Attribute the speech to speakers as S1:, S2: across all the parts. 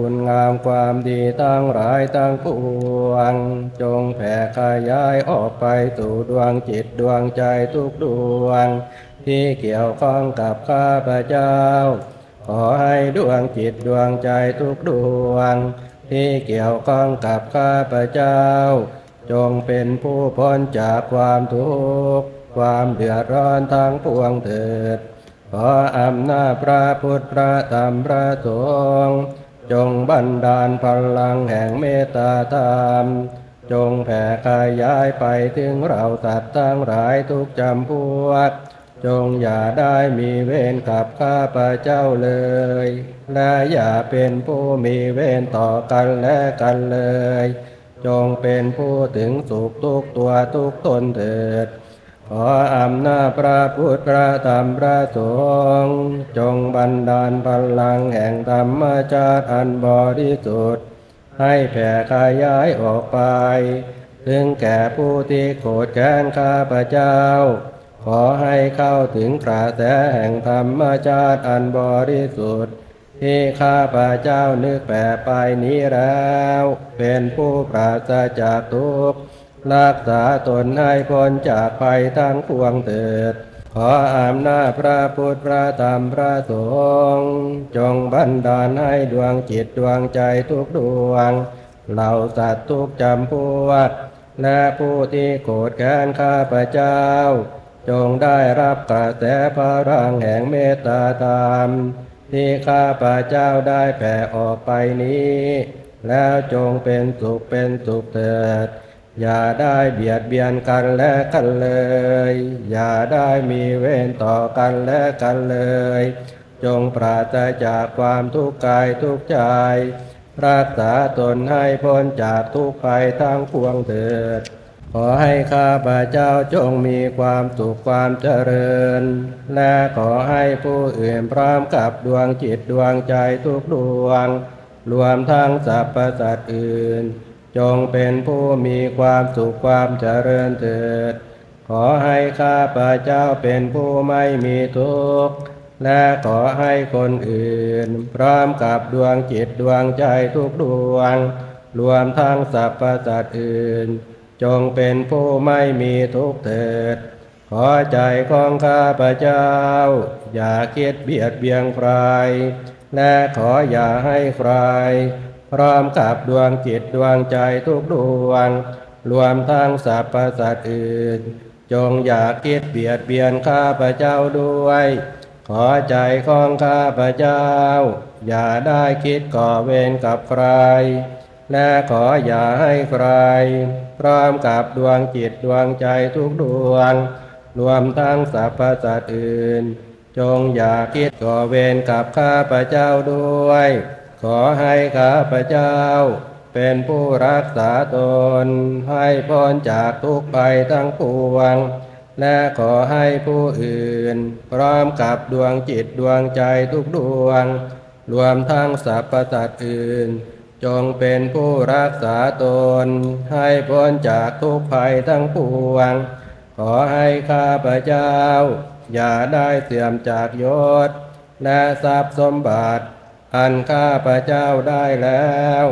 S1: คุณงามความดีตั้งหลายตั้งปวง จงแผ่ขยายออกไปสู่ดวงจิตดวงใจทุกดวง ที่เกี่ยวข้องกับข้าพเจ้า ขอให้ดวงจิตดวงใจทุกดวง ที่เกี่ยวข้องกับข้าพเจ้า จงเป็นผู้พ้นจากความทุกข์ความเดือดร้อนทั้งปวงเถิดขออำนาจพระพุทธพระธรรมพระสงฆ์ จงบันดาลพลังแห่งเมตตาธรรม จงแผ่ขยย้ายไปถึงเราตัดทั้งหลายทุกจำพวก จงอย่าได้มีเวรกับข้าพระเจ้าเลย และอย่าเป็นผู้มีเวรต่อกันและกันเลย จงเป็นผู้ถึงสุขทุกตัวทุกตนเถิด ขออำนาจพระพุทธพระธรรมพระสงฆ์จงบันดาลพลังแห่งธรรมชาติอันบริสุทธิ์ให้แผ่ขยายออกไปถึงแก่ผู้ที่โกรธแค้นข้าพเจ้า ขอให้เข้าถึงกระแสแห่งธรรมชาติอันบริสุทธิ์ที่ข้าพเจ้านึกแผ่ไปนี้แล้ว เป็นผู้ปราศจากทุกข์ รักษาตนให้พ้นจากภัยทั้งปวงเถิด ขออำนาจพระพุทธพระธรรมพระสงฆ์จงบันดาลให้ดวงจิตดวงใจทุกดวง เหล่าสัตว์ทุกจำพวกและผู้ที่โกรธแค้นข้าพเจ้า จงได้รับกระแสพลังแห่งเมตตาธรรม ที่ข้าพเจ้าได้แผ่ออกไปนี้ แล้วจงเป็นสุขเป็นสุขเถิด อย่าได้เบียดเบียนกันและกันเลย อย่าได้มีเวรต่อกันและกันเลย จงปราศจากความทุกข์กายทุกใจ รักษาตนให้พ้นจากทุกภัยทั้งปวงเถิด ขอให้ข้าพเจ้าจงมีความสุขความเจริญ และขอให้ผู้อื่นพร้อมกับดวงจิตดวงใจทุกดวง รวมทั้งสรรพสัตว์อื่น จงเป็นผู้มีความสุขความเจริญเถิด ขอให้ข้าพระเจ้าเป็นผู้ไม่มีทุกข์ และขอให้คนอื่น พร้อมกับดวงจิตดวงใจทุกดวง รวมทั้งสรรพสัตว์อื่น จงเป็นผู้ไม่มีทุกข์เถิด ขอใจของข้าพระเจ้า อย่าคิดเบียดเบียนใคร และขออย่าให้ใคร พร้อมกับดวงจิตดวงใจทุกดวง รวมทั้งสรรพสัตว์อื่น จงอย่าคิดเบียดเบียนข้าพเจ้าด้วย ขอใจของข้าพเจ้า อย่าได้คิดก่อเวรกับใคร และขออย่าให้ใคร พร้อมกับดวงจิตดวงใจทุกดวง รวมทั้งสรรพสัตว์อื่น จงอย่าคิดก่อเวรกับข้าพเจ้าด้วย ขอให้ข้าพเจ้า เป็นผู้รักษาตน ให้พ้นจากทุกภัยทั้งปวง และขอให้ผู้อื่น พร้อมกับดวงจิตดวงใจทุกดวง รวมทั้งสรรพสัตว์อื่น จงเป็นผู้รักษาตน ให้พ้นจากทุกภัยทั้งปวง ขอให้ข้าพเจ้า อย่าได้เสื่อมจากยศ และทรัพย์สมบัติ อันข้าพระเจ้าได้แล้ว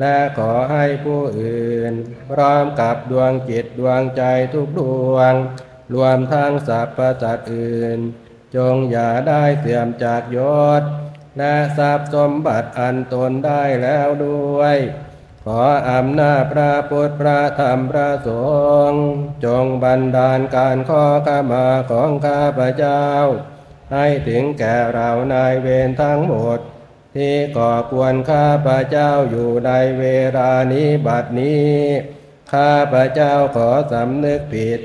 S1: และขอให้ผู้อื่น พร้อมกับดวงจิตดวงใจทุกดวง รวมทั้งสรรพสัตว์อื่น จงอย่าได้เสื่อมจากยศ และทรัพย์สมบัติอันตนได้แล้วด้วย ขออำนาจพระพุทธพระธรรมพระสงฆ์จงบันดาลการข้อขมาของข้าพเจ้า ให้ถึงแก่เรานายเวรทั้งหมด ที่ก่อกวนข้าพระเจ้าอยู่ในเวลานี้บัดนี้ ข้าพระเจ้าขอสำนึกผิด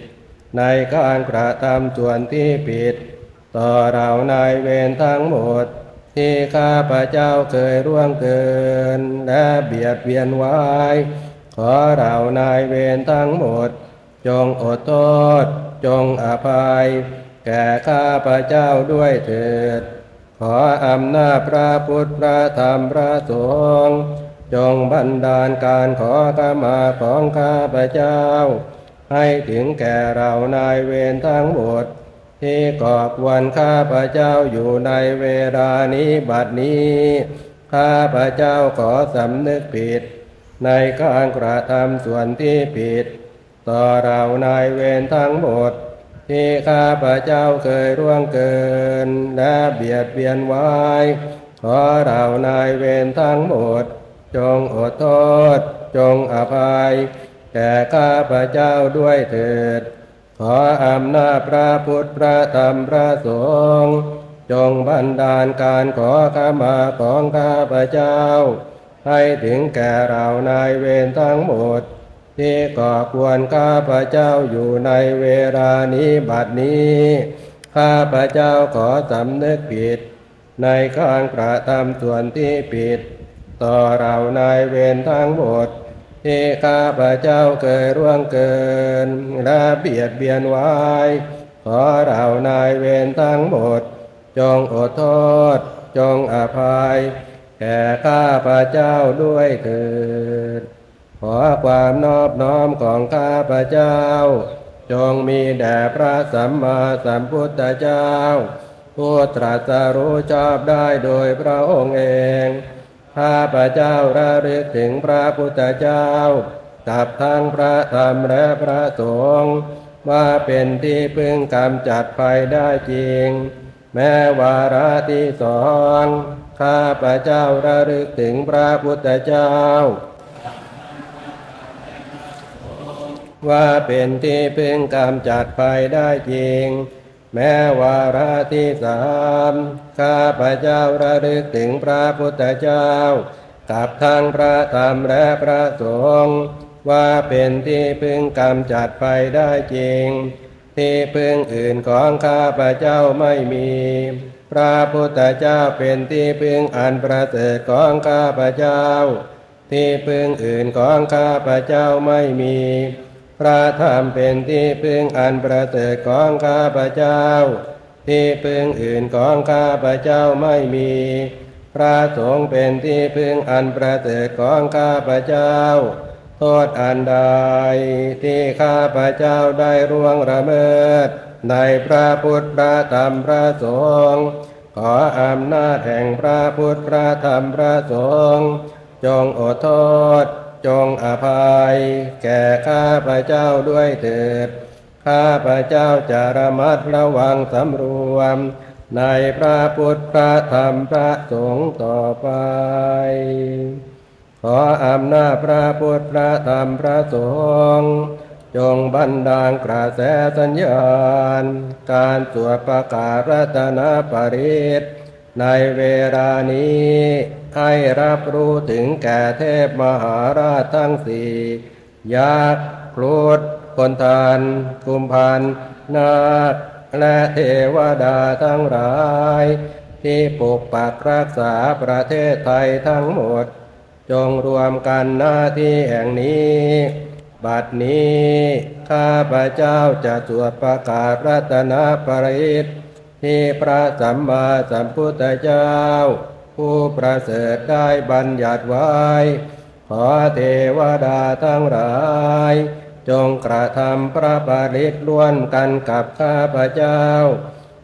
S1: ในการกระทำส่วนที่ผิด ต่อเรานายเวรทั้งหมด ที่ข้าพระเจ้าเคยร่วงเกิน และเบียดเบียนไว้ ขอเรานายเวรทั้งหมด จงอดโทษ จงอภัย แก่ข้าพระเจ้าด้วยเถิด ขออำนาจพระพุทธพระธรรมพระสงฆ์จงบันดาลการขอขมาของข้าพเจ้า ให้ถึงแก่เรานายเวรทั้งหมด ที่กอควรข้าพเจ้าอยู่ในเวลานี้บัดนี้ ข้าพเจ้าขอสำนึกผิด ในการกระทำส่วนที่ผิด ต่อเรานายเวรทั้งหมด ที่ข้าพระเจ้าเคยร่วงเกิน และเบียดเบียนไว้ ขอเรานายเวรทั้งหมด จงอดโทษ จงอภัย แก่ข้าพระเจ้าด้วยเถิด ขออำนาจพระพุทธพระธรรมพระสงฆ์จงบันดาลการขอขมาของข้าพระเจ้า ให้ถึงแก่เรานายเวรทั้งหมด ที่ก่อควรข้าพระเจ้าอยู่ในเวลานี้บัดนี้ ข้าพระเจ้าขอสำนึกผิด ในการกระทำส่วนที่ผิด ต่อเรานายเวรทั้งหมด ที่ข้าพระเจ้าเคยร่วงเกินและเบียดเบียนไว้ ขอเรานายเวรทั้งหมด จงอดโทษ จงอภัยแก่ข้าพระเจ้าด้วยเถิด ขอความนอบน้อมของข้าพเจ้า จงมีแด่พระสัมมาสัมพุทธเจ้า ผู้ตรัสรู้ชอบได้โดยพระองค์เอง ข้าพเจ้าระลึกถึงพระพุทธเจ้ากับทั้งพระธรรมและพระสงฆ์ว่าเป็นที่พึ่งกำจัดภัยได้จริง แม้วาระที่สองข้าพเจ้าระลึกถึงพระพุทธเจ้า ว่าเป็นที่พึ่งกำจัดภัยได้จริง แม้วาระที่สามข้าพระเจ้าระลึกถึงพระพุทธเจ้ากับทั้งพระธรรมและพระสงฆ์ว่าเป็นที่พึ่งกำจัดภัยได้จริง ที่พึ่งอื่นของข้าพระเจ้าไม่มี พระพุทธเจ้าเป็นที่พึ่งอันประเสริฐของข้าพระเจ้า ที่พึ่งอื่นของข้าพระเจ้าไม่มี พระธรรมเป็นที่พึ่งอันประเสริฐของข้าพระเจ้า ที่พึ่งอื่นของข้าพระเจ้าไม่มี พระสงฆ์เป็นที่พึ่งอันประเสริฐของข้าพระเจ้า โทษอันใดที่ข้าพระเจ้าได้ร่วงละเมิด ในพระพุทธพระธรรมพระสงฆ์ขออำนาจแห่งพระพุทธพระธรรมพระสงฆ์จงอดโทษ จงอภัย แก่ข้าพระเจ้าด้วยเถิด ข้าพระเจ้าจะระมัดระวังสำรวม ในพระพุทธพระธรรมพระสงฆ์ต่อไป ขออำนาจพระพุทธพระธรรมพระสงฆ์จงบันดาลกระแสสัญญาณ การสวดประกาศรัตนปริตในเวลานี้ ให้รับรู้ถึงแก่เทพมหาราชทั้งสี่ยักษ์ครุฑคนทาน กุมพันนาคและเทวดาทั้งหลาย ที่ปกปักรักษาประเทศไทยทั้งหมด จงรวมกันหน้าที่แห่งนี้ บัดนี้ข้าพระเจ้าจะสวดประกาศรัตนปริตที่พระสัมมาสัมพุทธเจ้า ผู้ประเสริฐได้บัญญัติไว้ ขอเทวดาทั้งหลาย จงกระทำพระปริตล้วนกันกับข้าพระเจ้า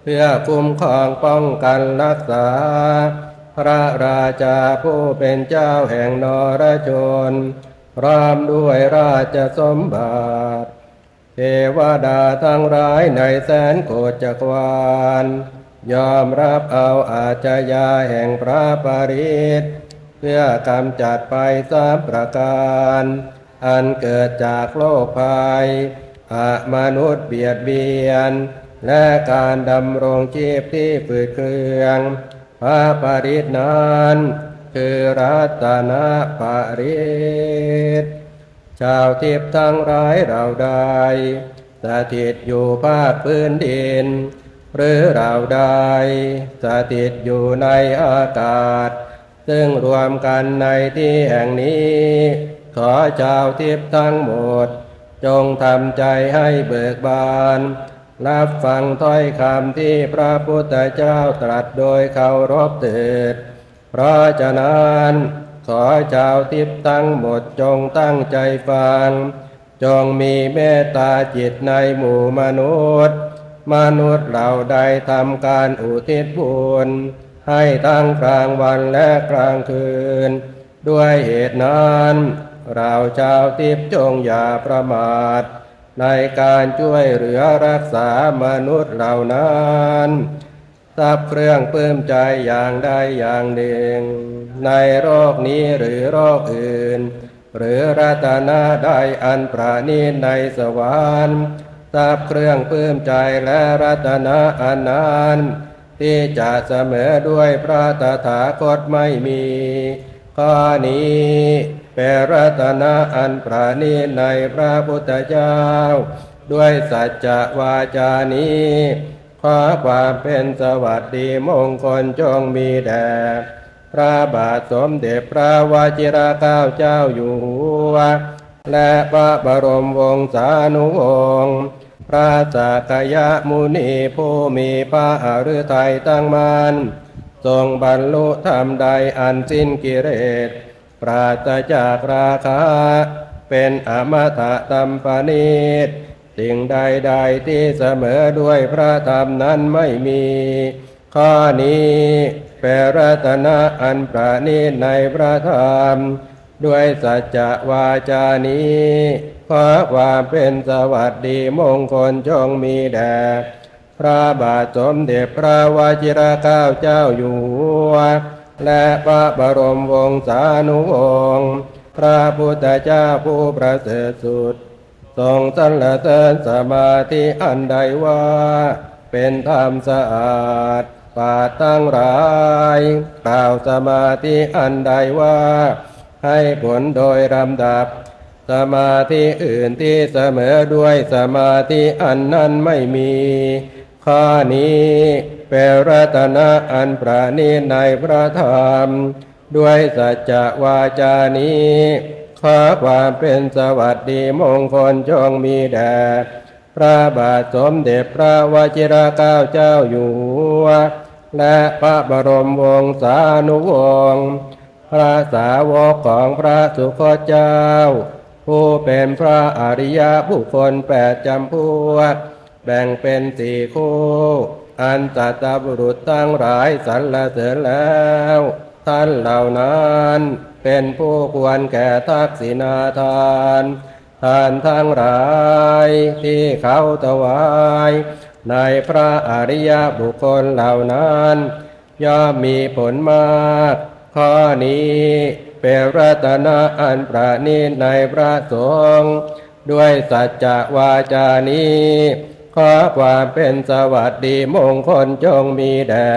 S1: เพื่อคุ้มครองป้องกันรักษา พระราชาผู้เป็นเจ้าแห่งนรชนพร้อมด้วยราชสมบัติเทวดาทั้งหลายในแสนโกจักรวาล ยอมรับเอาอาจยาแห่งพระปริตเพื่อกำจัดไปสามประการ อันเกิดจากโลกภัยอมนุษย์เบียดเบียน และการดำรงชีพที่ฝืดเครื่อง พระปริตนั้น คือรัตนปริตชาวทิพย์ทั้งหลายเราใดสถิตอยู่ภาคพื้นดิน หรือเราใดสถิตอยู่ในอากาศ ซึ่งรวมกันในที่แห่งนี้ ขอชาวทิพย์ทั้งหมด จงทำใจให้เบิกบาน รับฟังถ้อยคำที่พระพุทธเจ้าตรัสโดยเคารพเถิด เพราะฉะนั้นขอชาวทิพย์ทั้งหมดจงตั้งใจฟัง จงมีเมตตาจิตในหมู่มนุษย์ มนุษย์เราได้ทำการอุทิศบุญให้ทั้งกลางวันและกลางคืน ด้วยเหตุนั้น เราชาวทิพย์จงอย่าประมาท ในการช่วยเหลือรักษามนุษย์เหล่านั้นทรัพย์เครื่องปลื้มใจอย่างใดอย่างหนึ่ง ในโรคนี้หรือโรคอื่น หรือรัตนาใดอันประณีตในสวรรค์ ทรัพย์เครื่องปลื้มใจและรัตนาอันนั้นที่จะเสมอด้วยพระตถาคตไม่มีข้อนี้เป็นรัตนะอันประณีตในพระพุทธเจ้า ด้วยสัจจะวาจานี้ขอความเป็นสวัสดีมงคลจงมีแด่พระบาทสมเด็จพระวชิรเกล้าเจ้าอยู่หัวและพระบรมวงศานุวงศ์ พระสักยมุนีผู้มีพระอฤทัยตั้งมันทรงบรรลุธรรมใดอันสิ้นกิเลสปราศจากราคะ เป็นอมตะตัมปณิตสิ่งใดๆที่เสมอด้วยพระธรรมนั้นไม่มี ข้อนี้เป็นรัตนะอันประณีตในพระธรรม ด้วยสัจจวาจานี้ ขอความเป็นสวัสดีมงคลจงมีแด่พระบาทสมเด็จพระวชิรเกล้าเจ้าอยู่หัวและพระบรมวงศานุวงศ์พระพุทธเจ้าผู้ประเสริฐสุด ทรงสรรเสริญสมาธิอันใดว่า เป็นธรรมสะอาดปาตั้งหลายกล่าวสมาธิอันใดว่า ให้ผลโดยลำดับ สมาธิอื่นที่เสมอด้วยสมาธิอันนั้นไม่มีข้อนี้เป็นรัตนะอันประณีในพระธรรม ด้วยสัจวาจานี้ขอความเป็นสวัสดีมงคลจงมีแด่พระบาทสมเด็จพระวชิรเกล้าเจ้าอยู่หัวและพระบรมวงศานุวงศ์พระสาวกของพระสุคตเจ้า ผู้เป็นพระอริยบุคคลแปดจำพวกแบ่งเป็นสี่คู่ อันตัตบุรุษตั้งหลายสรรเสริญแล้ว ท่านเหล่านั้นเป็นผู้ควรแก่ทักษิณาทานทานทั้งหลายที่เขาถวาย ในพระอริยบุคคลเหล่านั้น ย่อมมีผลมาก ข้อนี้ เป็นรัตนะอันประณีตในพระสงฆ์ด้วยสัจจะวาจานี้ ขอความเป็นสวัสดีมงคลจงมีแด่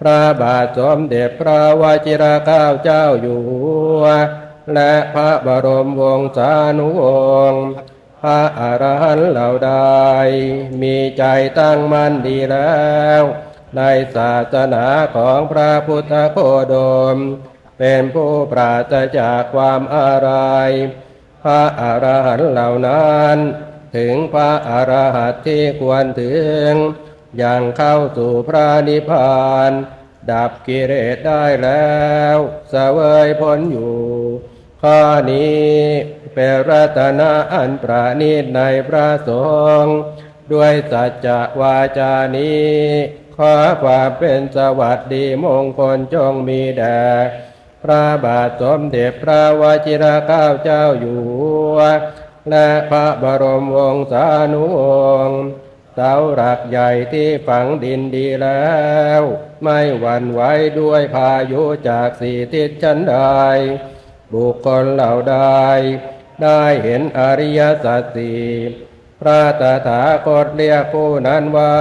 S1: พระบาทสมเด็จพระวชิรเกล้าเจ้าอยู่หัวและพระบรมวงศานุวงศ์พระอรหันต์เหล่าใดมีใจตั้งมั่นดีแล้ว ในศาสนาของพระพุทธโคดม เป็นผู้ปราศจากความอะไร พระอรหันต์เหล่านั้น ถึงพระอรหันต์ที่ควรถึง อย่างเข้าสู่พระนิพพาน ดับกิเลสได้แล้วเสวยพ้นอยู่ ข้อนี้เป็นรัตนะอันประณีตในพระสงฆ์ด้วยสัจจะวาจานี้ ขอความเป็นสวัสดีมงคลจงมีแด่ ระบาทสมเด็จพระวชิรเกล้าเจ้าอยู่หัวและพระบรมวงศานุวงศ์เสาหลักใหญ่ที่ฝังดินดีแล้ว ไม่หวั่นไหวด้วยพายุจากสี่ทิศชั้นใดบุคคลเหล่าใดได้เห็นอริยสัจสี่พระตถาคตเรียกผู้นั้นว่า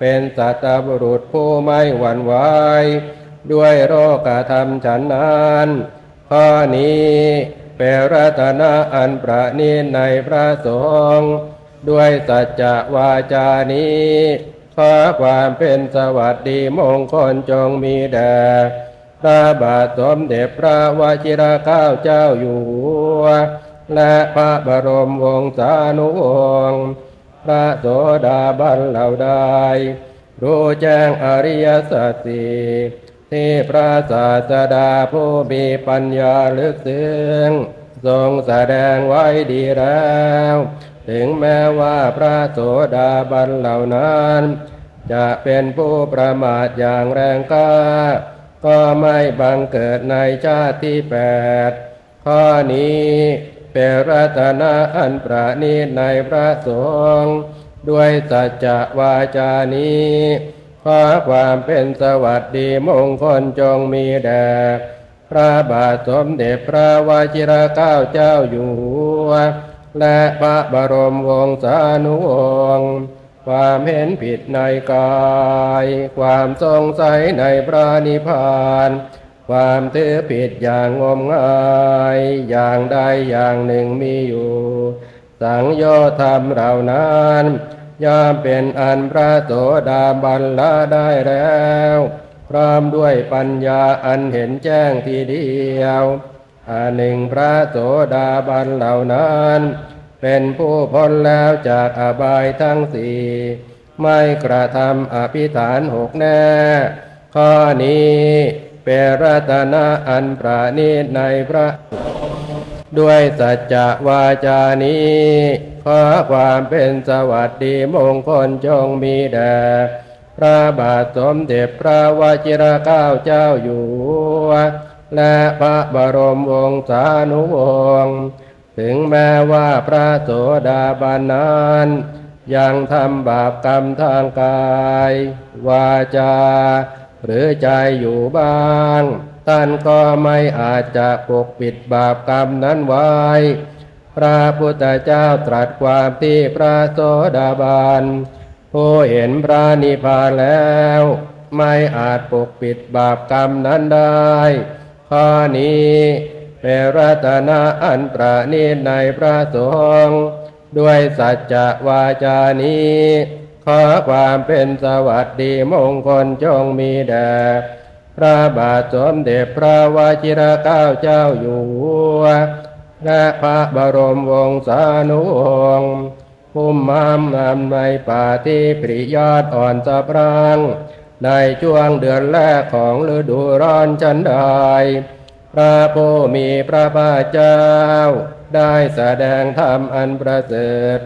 S1: เป็นสัตบุรุษผู้ไม่หวั่นไหว ด้วยโรคธรรมฉันนั้นข้อนี้เป็นรัตนะอันประณีตในพระสงฆ์ด้วยสัจจะวาจานี้ขอความเป็นสวัสดีมงคลจงมีแด่พระบาทสมเด็จพระวชิรเกล้าเจ้าอยู่หัวและพระบรมวงศานุวงศ์พระโสดาบันเหล่าใดรู้แจ้งอริยสัจสี่ ที่พระศาสดาผู้มีปัญญาลึกซึ้งทรงแสดงไว้ดีแล้ว ถึงแม้ว่าพระโสดาบันเหล่านั้น จะเป็นผู้ประมาทอย่างแรงกล้า ก็ไม่บังเกิดในชาติที่แปดข้อนี้เป็นรัตนะอันประณีตในพระสงฆ์ด้วยสัจจวาจานี้ ขอความเป็นสวัสดีมงคลจงมีแด่พระบาทสมเด็จพระวชิรเกล้าเจ้าอยู่หัวและพระบรมวงศานุวงศ์ความเห็นผิดในกาย ความสงสัยในพระนิพพาน ความถือผิดอย่างงมงาย อย่างใดอย่างหนึ่งมีอยู่ สังโยธรรมเหล่านั้น ย่อมเป็นอันพระโสดาบันละได้แล้ว พร้อมด้วยปัญญาอันเห็นแจ้งทีเดียวอันหนึ่งพระโสดาบันเหล่านั้น เป็นผู้พ้นแล้วจากอบายทั้งสี่ไม่กระทำอภิฐานหกแน่ ข้อนี้เป็นรัตนะอันประณีตในพระ ด้วยสัจจะวาจานี้ขอความเป็นสวัสดีมงคลจงมีแด่พระบาทสมเด็จพระวชิรเกล้าเจ้าอยู่หัวและพระบรมวงศานุวงศ์ถึงแม้ว่าพระโสดาบันนั้นยังทำบาปกรรมทางกาย วาจา หรือใจอยู่บ้าง ท่านก็ไม่อาจจะปกปิดบาปกรรมนั้นไว้ พระพุทธเจ้าตรัสความที่พระโสดาบันผู้เห็นพระนิพพานแล้ว ไม่อาจปกปิดบาปกรรมนั้นได้ข้อนี้เป็นรัตนะอันประณีตในพระสงฆ์ด้วยสัจจะวาจานี้ ขอความเป็นสวัสดีมงคลจงมีแด่ พระบาทสมเด็จพระวชิรเกล้าเจ้าอยู่หัวและพระบรมวงศานุวงศ์ภูมิมามนำในป่าที่ปริยอดอ่อนสะพรังในช่วงเดือนแรกของฤดูร้อนชันใดพระผู้มีพระภาคเจ้า ได้แสดงธรรมอันประเสริฐ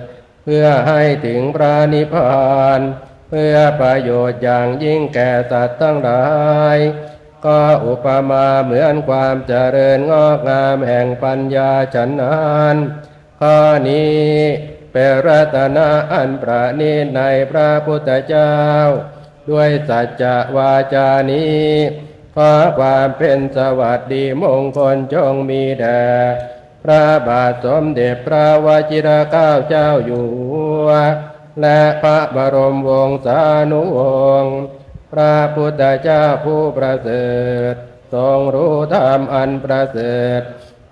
S1: เพื่อให้ถึงพระนิพพาน เพื่อประโยชน์อย่างยิ่งแก่สัตว์ทั้งหลาย ก็อุปมาเหมือนความเจริญงอกงามแห่งปัญญาฉันนั้นข้อนี้เป็นรัตนะอันประณีตในพระพุทธเจ้า ด้วยสัจจะวาจานี้ขอความเป็นสวัสดีมงคลจงมีแด่พระบาทสมเด็จพระวชิรเกล้าเจ้าอยู่หัว และพระบรมวงศานุวงศ์พระพุทธเจ้าผู้ประเสริฐทรงรู้ธรรมอันประเสริฐ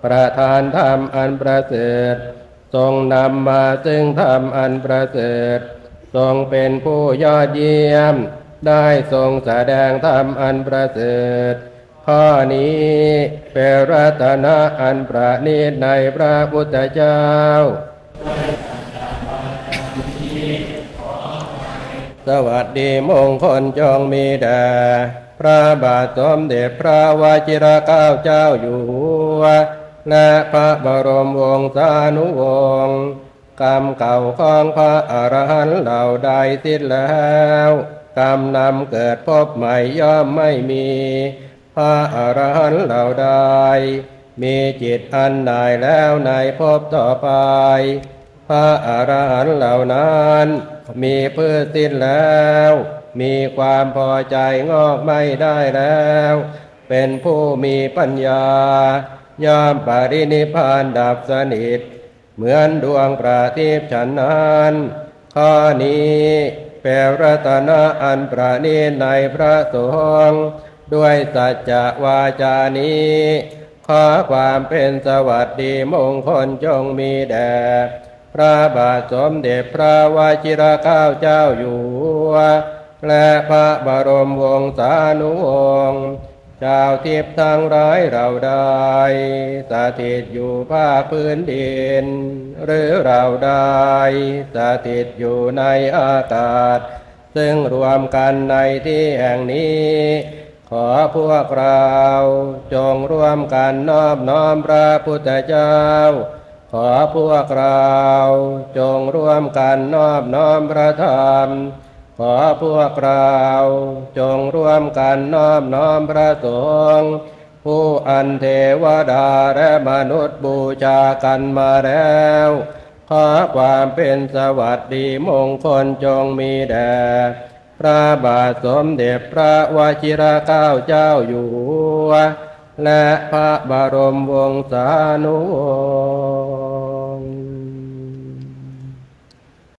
S1: ประทานธรรมอันประเสริฐทรงนำมาซึ่งธรรมอันประเสริฐทรงเป็นผู้ยอดเยี่ยม ได้ทรงแสดงธรรมอันประเสริฐข้อนี้เป็นรัตนะอันประณีตในพระพุทธเจ้า สวัสดีมงคลจงมีแด่พระบาทสมเด็จพระวชิรเกล้าเจ้าอยู่หัวและพระบรมวงศานุวงศ์กรรมเก่าของพระอรหันต์เหล่าใดสิ้นแล้วกรรมนำเกิดพบใหม่ย่อมไม่มี พระอรหันต์เหล่าใดมีจิตอันใดแล้วในภพต่อไป พระอรหันต์เหล่านั้น มีเพื่อสิ้นแล้ว มีความพอใจงอกไม่ได้แล้ว เป็นผู้มีปัญญา ยอมปรินิพานดับสนิท เหมือนดวงประทีปฉันนั้นข้อนี้เป็นรัตนะอันประณีตในพระสงฆ์ด้วยสัจจะวาจานี้ขอความเป็นสวัสดีมงคลจงมีแด่ ระบาทสมเด็จพระวชิรเกล้าเจ้าอยู่หัวและพระบรมวงศานุวงศ์เจ้าทิพย์ทั้งร้ายเราได้สถิตอยู่ภาคพื้นดิน หรือเราได้สถิตอยู่ในอากาศ ซึ่งรวมกันในที่แห่งนี้ ขอพวกเราจงร่วมกันนอบน้อมพระพุทธเจ้า ขอพวกเราจงร่วมกันนอบน้อมพระธรรม ขอพวกเราจงร่วมกันนอบน้อมพระสงฆ์ผู้อันเทวดาและมนุษย์บูชากันมาแล้ว ขอความเป็นสวัสดีมงคลจงมีแด่พระบาทสมเด็จพระวชิรเกล้าเจ้าอยู่หัวและพระบรมวงศานุวงศ์